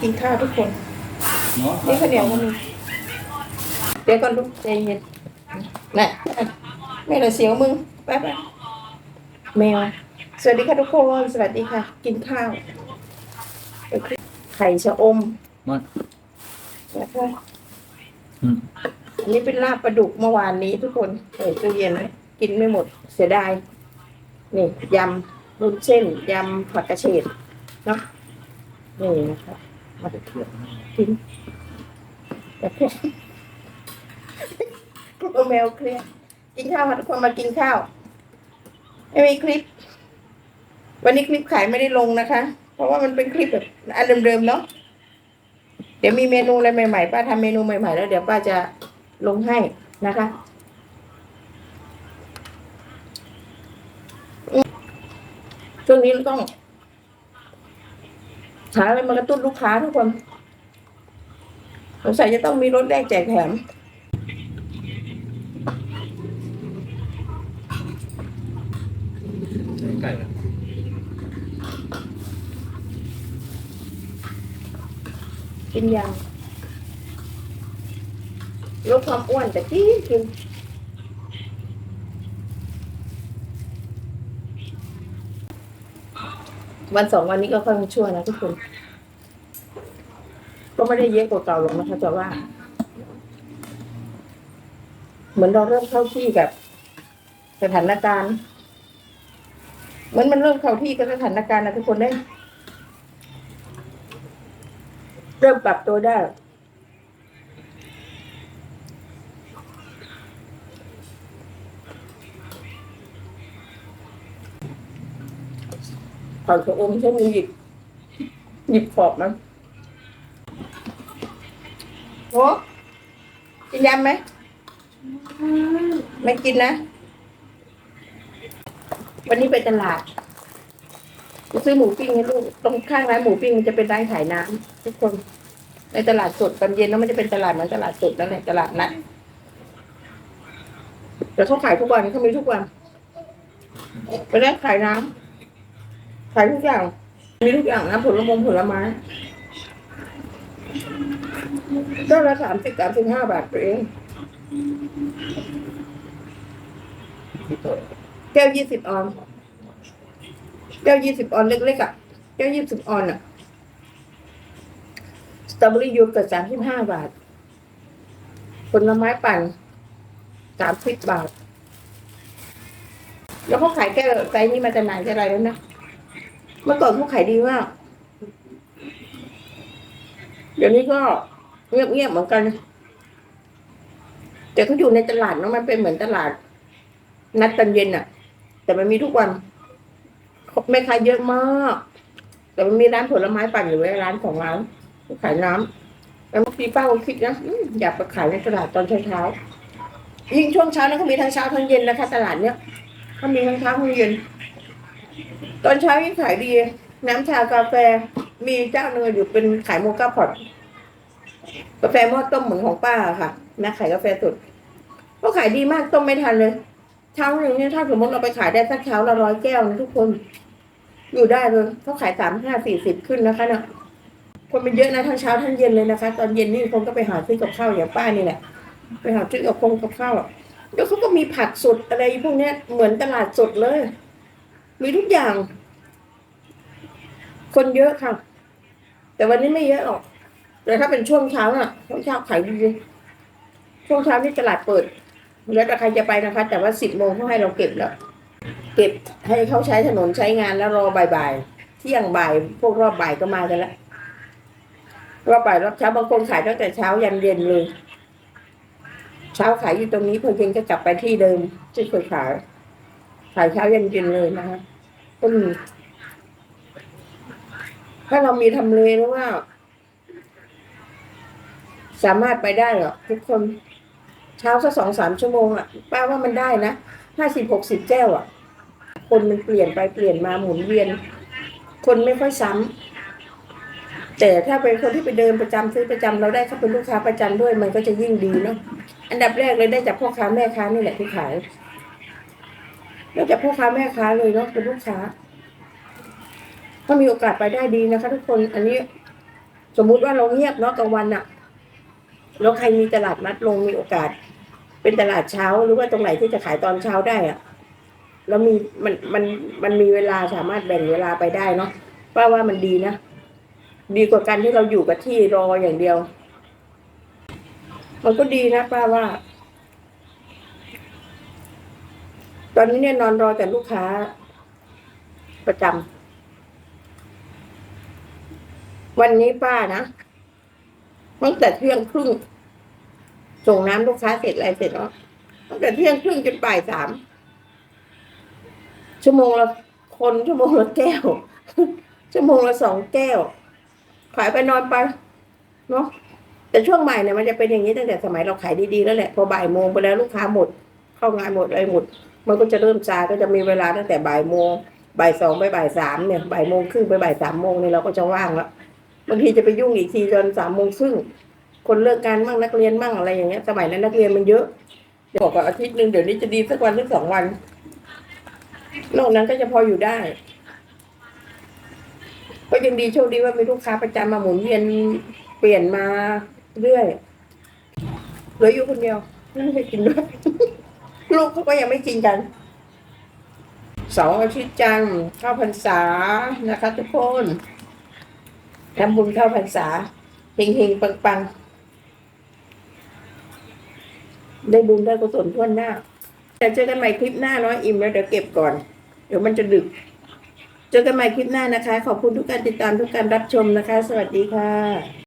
กินข้าวทุกคนเนาะนี่ข้าวเหนียวก็มีเดี๋ยวก่อนลูกใจเย็นน่ะแม่ละเสียวมึงไปไปแมว สวัสดีค่ะทุกคน สวัสดีค่ะ กินข้าวไปคลิปไข่ชะอมมันนะคะอืมอันนี้เป็นลาบปลาดุกเมื่อวานนี้ทุกคนเปิดตู้เย็นไว้กินไม่หมดเสียดาย นี่ยำรุนเส้นยำผักกระเฉดเนาะนี่นะคะมาเทียบกินแต่เพื่อนกลัวแมวเครียดกินข้าวค่ะทุกคนมากินข้าว ไม่มีคลิป วันนี้คลิปขายไม่ได้ลงนะคะ เพราะว่ามันเป็นคลิปแบบอันเดิมๆเนาะเดี๋ยวมีเมนูอะไรใหม่ๆป้าทำเมนูใหม่ๆแล้วเดี๋ยวป้าจะลงให้นะคะช่วงนี้เราต้อง หาอะไรมากระตุ้นลูกค้าทุกคนสงสัยจะต้องมีรถแรกแจกแถมไก่กินยางลดความอ้วนแต่ที่กิน วันสองวันนี้ก็ค่อยมาช่วยนะทุกคน ก็ไม่ได้เยอะกว่าเก่าหรอกนะคะแต่ว่า เหมือนเราเริ่มเข้าที่กับสถานการณ์เหมือนมันเริ่มเข้าที่กับสถานการณ์นะทุกคนได้ เริ่มปรับตัวได้ ขอชะอมใช้มือหยิบหยิบขอบมันโอ้กินยำไหม ไม่กินนะ วันนี้ไปตลาดจะซื้อหมูปิ้งให้ลูก ตรงข้างร้านหมูปิ้งมันจะเป็นร้านขายน้ำทุกคน ในตลาดสดตอนเย็นแล้วมันจะเป็นตลาดเหมือนตลาดสดแล้วแหละตลาดนัดแต่เขาขายทุกวันเขามีทุกวัน ไปแรกขายน้ำ ขายทุกอย่าง มีทุกอย่างนะผลมงผลไม้ก็ละสามสิบสามสิบห้าบาทตัวเองแก้วยี่สิบออนแก้วยี่สิบออนเล็กๆอะแก้วยี่สิบออนอะสตรอเบอรี่ยูเกิร์ตสามสิบห้าบาท ผลไม้ปั่นสามสิบบาท แล้วเขาขายแก้วไซส์นี้มาจะไหนจะอะไรแล้วนะ เมื่อก่อนเขาขายดีมาก เดี๋ยวนี้ก็เงียบๆเหมือนกัน แต่เขาอยู่ในตลาดเนาะมันเป็นเหมือนตลาด นัดตอนเย็นอะแต่มันมีทุกวันแม่ค้าเยอะมาก แต่มันมีร้านผลไม้ปั่นอยู่ไว้ร้านของร้านขายน้ำแล้วบางทีป้าก็คิดนะอืมอยากไปขายในตลาดตอนเช้าๆยิ่งช่วงเช้านะเขามีทั้งเช้าทั้งเย็นนะคะตลาดเนี้ยเขามีทั้งเช้าทั้งเย็น ตอนเช้ายิ่งขายดี น้ำชากาแฟมีเจ้าหนึ่งอยู่เป็นขายโมกาพอตกาแฟหม้อต้มเหมือนของป้าค่ะนะขายกาแฟสดก็ขายดีมากต้มไม่ทันเลยเช้าหนึ่งเนี่ยถ้าสมมติเราไปขายได้สักเช้าละร้อยแก้วนะทุกคน อยู่ได้เลยเขาขายสามห้าสี่สิบขึ้นนะคะเนาะคนมันเยอะนะทั้งเช้าทั้งเย็นเลยนะคะ ตอนเย็นนี่คนก็ไปหาซื้อกับข้าวอย่างป้านี่แหละไปหาซื้อกับคงกับข้าวแล้วเขาก็มีผักสดอะไรพวกเนี้ยเหมือนตลาดสดเลย มีทุกอย่าง คนเยอะค่ะ แต่วันนี้ไม่เยอะหรอก แต่ถ้าเป็นช่วงเช้าน่ะ ช่วงเช้าขายดีช่วงเช้านี่ตลาดเปิด แล้วแต่ใครจะไปนะคะ แต่ว่าสิบโมงเขาให้เราเก็บแล้ว เก็บให้เขาใช้ถนนใช้งานแล้วรอบ่ายๆเที่ยงบ่ายพวกรอบบ่ายก็มากันแล้วรอบบ่ายรอบเช้าบางคนขายตั้งแต่เช้ายันเย็นเลย เช้าขายอยู่ตรงนี้พอเย็นก็กลับไปที่เดิมที่เคยขายขายเช้ายันเย็นเลยนะคะ ก็มี ถ้าเรามีทำเลหรือว่า สามารถไปได้หรอทุกคน เช้าสักสองสามชั่วโมงอะป้าว่ามันได้นะห้าสิบหกสิบแก้วอะ คนมันเปลี่ยนไปเปลี่ยนมาหมุนเวียน คนไม่ค่อยซ้ำแต่ถ้าเป็นคนที่ไปเดินประจำซื้อประจำเราได้เขาเป็นลูกค้าประจำด้วย มันก็จะยิ่งดีเนาะอันดับแรกเลยได้จากพ่อค้าแม่ค้านี่แหละที่ขาย ได้จากพ่อค้าแม่ค้าเลยเนาะเป็นลูกค้า ถ้ามีโอกาสไปได้ดีนะคะ ทุกคนอันนี้ สมมุติว่าเราเงียบเนาะกลางวันอะแล้วใครมีตลาดนัดลงมีโอกาส เป็นตลาดเช้าหรือว่าตรงไหนที่จะขายตอนเช้าได้อะแล้วมีมันมันมันมีเวลาสามารถแบ่งเวลาไปได้เนาะป้าว่ามันดีนะดีกว่าการที่เราอยู่กับที่รออย่างเดียว มันก็ดีนะป้าว่า ต อนนี้เนี่ยนอนรอแต่ลูกค้า ประจำวันนี้ป้านะตั้งแต่เที่ยงครึ่งส่งน้ำลูกค้าเสร็จอะไรเสร็จแล้วตั้งแต่เที่ยงครึ่งจนบ่ายสามชั่วโมงละคนชั่วโมงละแก้วชั่วโมงละสองแก้วขายไปนอนไปเนาะแต่ช่วงใหม่เนี่ยมันจะเป็นอย่างนี้ตั้งแต่สมัยเราขายดีๆแล้วแหละพอบ่ายโมงไปแล้วลูกค้าหมด เข้างานหมดอะไรหมด มันก็จะเริ่มซาก็จะมีเวลาตั้งแต่บ่ายโมงบ่ายสองไปบ่ายสามเนี่ยบ่ายโมงครึ่งไปบ่ายสามโมงเนี่ยเราก็จะว่างแล้วบางทีจะไปยุ่งอีกทีจนสามโมงครึ่งคนเลิกงานมั่งนักเรียนมั่งอะไรอย่างเงี้ย สมัยนั้นนักเรียนมันเยอะเดี๋ยวบอกว่าอาทิตย์หนึ่งเดี๋ยวนี้จะดีสักวันหรือสองวันนอกนั้นก็จะพออยู่ได้ ก็ยังดีโชคดีว่ามีลูกค้าประจำมาหมุนเวียนเปลี่ยนมาเรื่อยเหลืออยู่คนเดียวไม่ให้กินด้วย ก็ยังไม่กินกันเสาร์อาทิตย์จันทร์เข้าพรรษานะคะ ทุกคนทำบุญเข้าพรรษาเฮงเฮงปังปังๆได้บุญได้กุศลทั่วหน้า แต่เจอกันใหม่คลิปหน้าเนาะอิ่มแล้วเดี๋ยวเก็บก่อน เดี๋ยวมันจะดึก เจอกันใหม่คลิปหน้านะคะ ขอบคุณทุกการติดตามทุกการรับชมนะคะ สวัสดีค่ะ